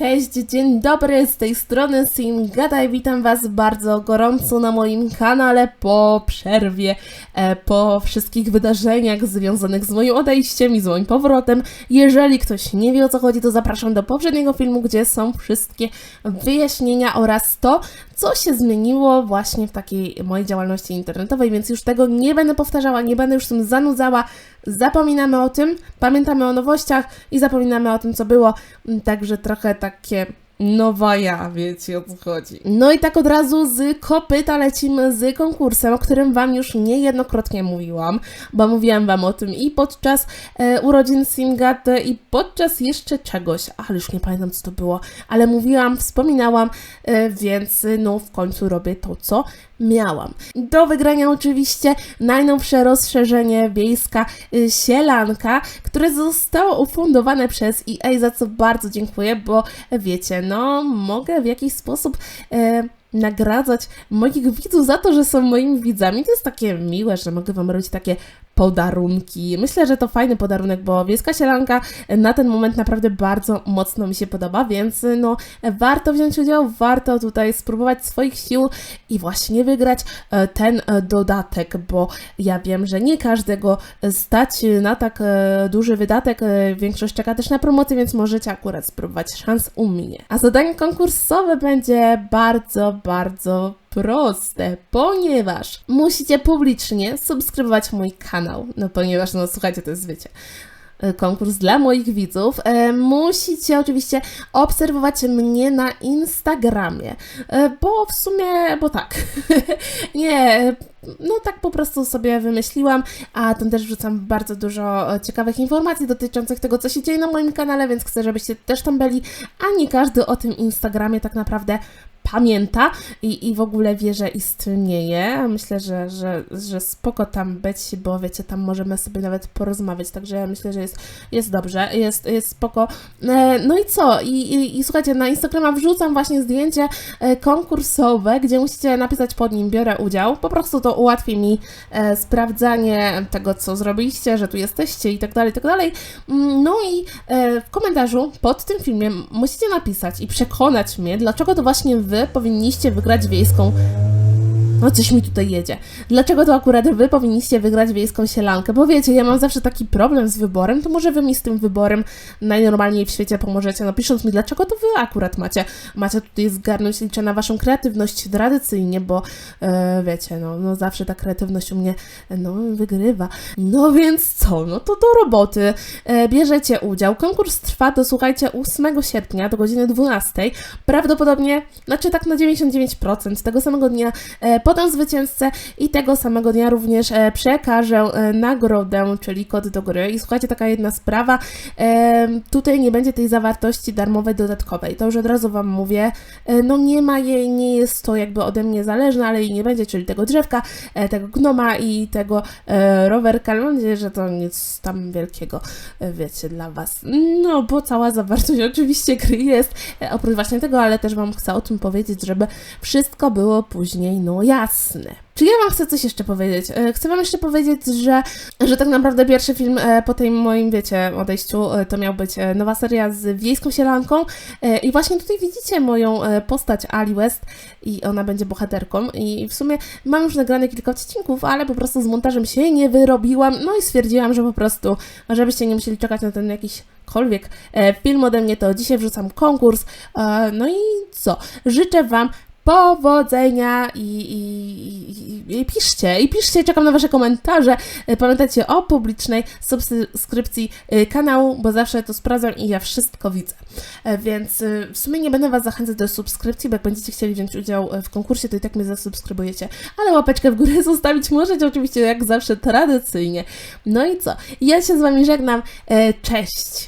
Cześć, dzień dobry, z tej strony Sim Gadaj, witam Was bardzo gorąco na moim kanale po przerwie, e, po wszystkich wydarzeniach związanych z moim odejściem i z moim powrotem. Jeżeli ktoś nie wie o co chodzi, to zapraszam do poprzedniego filmu, gdzie są wszystkie wyjaśnienia oraz to, co się zmieniło właśnie w takiej mojej działalności internetowej, więc już tego nie będę powtarzała, nie będę już tym zanudzała. Zapominamy o tym, pamiętamy o nowościach i zapominamy o tym, co było. Także trochę takie nowa ja, wiecie o co chodzi. No i tak od razu z kopyta lecimy z konkursem, o którym Wam już niejednokrotnie mówiłam, bo mówiłam Wam o tym i podczas e, urodzin Simgaty i podczas jeszcze czegoś, ale już nie pamiętam co to było, ale mówiłam, wspominałam, e, więc e, no w końcu robię to, co miałam. Do wygrania oczywiście najnowsze rozszerzenie wiejska y, Sielanka, które zostało ufundowane przez EA, za co bardzo dziękuję, bo wiecie, no mogę w jakiś sposób e, nagradzać moich widzów za to, że są moimi widzami. To jest takie miłe, że mogę Wam robić takie podarunki. Myślę, że to fajny podarunek, bo Wieska Sielanka na ten moment naprawdę bardzo mocno mi się podoba, więc no warto wziąć udział, warto tutaj spróbować swoich sił i właśnie wygrać e, ten e, dodatek, bo ja wiem, że nie każdego stać na tak e, duży wydatek, większość czeka też na promocję, więc możecie akurat spróbować szans u mnie. A zadanie konkursowe będzie bardzo, bardzo proste, ponieważ musicie publicznie subskrybować mój kanał. No ponieważ, no słuchajcie, to jest, wiecie, e, konkurs dla moich widzów. E, musicie oczywiście obserwować mnie na Instagramie, e, bo w sumie, bo tak, nie, no tak po prostu sobie wymyśliłam, a tam też wrzucam bardzo dużo e, ciekawych informacji dotyczących tego, co się dzieje na moim kanale, więc chcę, żebyście też tam byli, a nie każdy o tym Instagramie tak naprawdę pamięta i, i w ogóle wie, że istnieje. Myślę, że, że, że spoko tam być, bo wiecie, tam możemy sobie nawet porozmawiać, także ja myślę, że jest, jest dobrze, jest, jest spoko. E, No i co? I, i, I słuchajcie, na Instagrama wrzucam właśnie zdjęcie e, konkursowe, gdzie musicie napisać pod nim biorę udział. Po prostu to ułatwi mi e, sprawdzanie tego, co zrobiliście, że tu jesteście i tak dalej, tak dalej. Mm, No i e, w komentarzu pod tym filmem musicie napisać i przekonać mnie, dlaczego to właśnie wy powinniście wygrać wiejską no coś mi tutaj jedzie. Dlaczego to akurat wy powinniście wygrać wiejską sielankę? Bo wiecie, ja mam zawsze taki problem z wyborem, to może wy mi z tym wyborem najnormalniej w świecie pomożecie, no pisząc mi, dlaczego to wy akurat macie, macie tutaj zgarnąć, liczę na waszą kreatywność tradycyjnie, bo e, wiecie, no, no zawsze ta kreatywność u mnie, no, wygrywa. No więc co, no to do roboty, e, bierzecie udział. Konkurs trwa do, słuchajcie, 8 sierpnia do godziny 12. Prawdopodobnie, znaczy tak na 99% tego samego dnia e, podam zwycięzcę i tego samego dnia również e, przekażę e, nagrodę, czyli kod do gry. I słuchajcie, taka jedna sprawa, e, tutaj nie będzie tej zawartości darmowej dodatkowej. To już od razu Wam mówię, no nie ma jej, nie jest to jakby ode mnie zależne, ale jej nie będzie, czyli tego drzewka, tego gnoma i tego rowerka. Mam nadzieję, że to nic tam wielkiego, wiecie, dla Was. No, bo cała zawartość oczywiście gry jest, oprócz właśnie tego, ale też Wam chcę o tym powiedzieć, żeby wszystko było później, no jasne. Czy ja Wam chcę coś jeszcze powiedzieć? E, Chcę Wam jeszcze powiedzieć, że, że tak naprawdę pierwszy film e, po tym moim, wiecie, odejściu e, to miał być nowa seria z wiejską sielanką i właśnie tutaj widzicie moją postać Ali West i ona będzie bohaterką i w sumie mam już nagrane kilka odcinków, ale po prostu z montażem się nie wyrobiłam, no i stwierdziłam, że po prostu, żebyście nie musieli czekać na ten jakiś film ode mnie, to dzisiaj wrzucam konkurs. No i co? Życzę Wam powodzenia i, i, i, i piszcie, i piszcie, czekam na Wasze komentarze. E, Pamiętajcie o publicznej subskrypcji e, kanału, bo zawsze to sprawdzam i ja wszystko widzę. E, Więc w sumie nie będę Was zachęcać do subskrypcji, bo jak będziecie chcieli wziąć udział w konkursie, to i tak mnie zasubskrybujecie. Ale łapeczkę w górę zostawić możecie, oczywiście jak zawsze tradycyjnie. No i co? Ja się z Wami żegnam. Cześć!